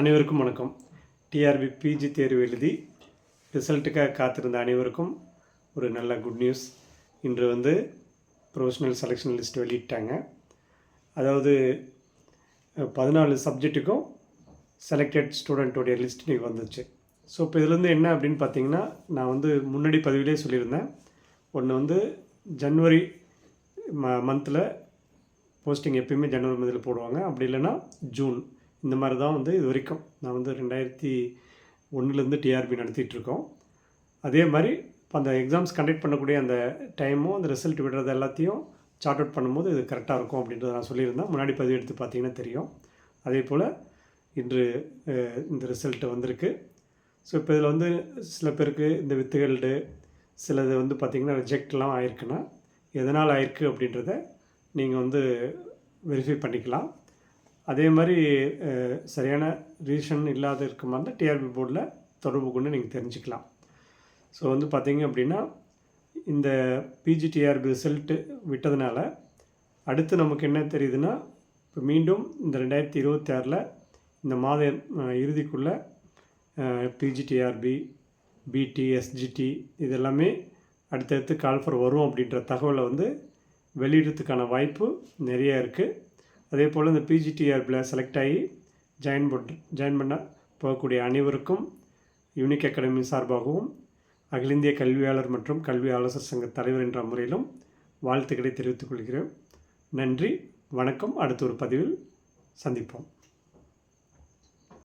அனைவருக்கும் வணக்கம். TRP PG தேர்வு எழுதி ரிசல்ட்டுக்காக காத்திருந்த அனைவருக்கும் ஒரு நல்ல குட் நியூஸ் இன்று வந்து ப்ரொஃபஷனல் செலெக்ஷன் லிஸ்ட் வெளியிட்டாங்க. அதாவது பதினாலு சப்ஜெக்ட்டுக்கும் செலக்டட் ஸ்டூடெண்ட்டோடைய லிஸ்ட் இன்றைக்கி வந்துச்சு. ஸோ இப்போ இதுலேருந்து என்ன அப்படின்னு பார்த்தீங்கன்னா நான் வந்து முன்னாடி பதிவிலே சொல்லியிருந்தேன். ஒன்று வந்து ஜன்வரி ம மந்தில் போஸ்டிங் எப்பயுமே ஜனவரி மந்தில் போடுவாங்க. அப்படி இல்லைன்னா ஜூன். இந்த மாதிரி தான் வந்து இது வரைக்கும். நான் வந்து ரெண்டாயிரத்தி ஒன்றுலேருந்து டிஆர்பி நடத்திட்டுருக்கோம். அதே மாதிரி இப்போ அந்த எக்ஸாம்ஸ் கண்டக்ட் பண்ணக்கூடிய அந்த டைமும் அந்த ரிசல்ட் விடுறது எல்லாத்தையும் சார்ட் அவுட் பண்ணும்போது இது கரெக்டாக இருக்கும் அப்படின்றத நான் சொல்லியிருந்தேன். முன்னாடி பதிவு எடுத்து பார்த்தீங்கன்னா தெரியும். அதே போல் இன்று இந்த ரிசல்ட் வந்திருக்கு. ஸோ இப்போ இதில் வந்து சில பேருக்கு இந்த வித்துகள்டு சிலது வந்து பார்த்திங்கன்னா ரிஜெக்ட்லாம் ஆயிருக்குன்னா எதனால் ஆயிருக்கு அப்படின்றத நீங்கள் வந்து வெரிஃபை பண்ணிக்கலாம். அதே மாதிரி சரியான ரீசன் இல்லாத இருக்க மாதிரி டிஆர்பி போர்டில் தொடர்பு கொண்டு நீங்கள் தெரிஞ்சுக்கலாம். ஸோ வந்து பார்த்தீங்க அப்படின்னா இந்த பிஜிடிஆர்பி ரிசல்ட்டு விட்டதுனால அடுத்து நமக்கு என்ன தெரியுதுன்னா இப்போ மீண்டும் இந்த ரெண்டாயிரத்தி இருபத்தி ஆறில் இந்த மாத இறுதிக்குள்ளே பிஜிடிஆர்பி பிடி எஸ்ஜிடி இதெல்லாமே அடுத்தடுத்து கால்ஃபர் வரும் அப்படின்ற தகவலை வந்து வெளியிடுறதுக்கான வாய்ப்பு நிறைய இருக்குது அதே போல் இந்த பிஜிடிஆர்பில் செலக்ட் ஆகி ஜாயின் பண்ண ஜாயின் பண்ண போகக்கூடிய அனைவருக்கும் யூனிக் அகாடமி சார்பாகவும் அகில இந்திய கல்வியாளர் மற்றும் கல்வி ஆலோசர் சங்க தலைவர் என்ற முறையிலும் வாழ்த்துக்களை தெரிவித்துக் கொள்கிறேன். நன்றி வணக்கம். அடுத்த ஒரு பதிவில் சந்திப்போம்.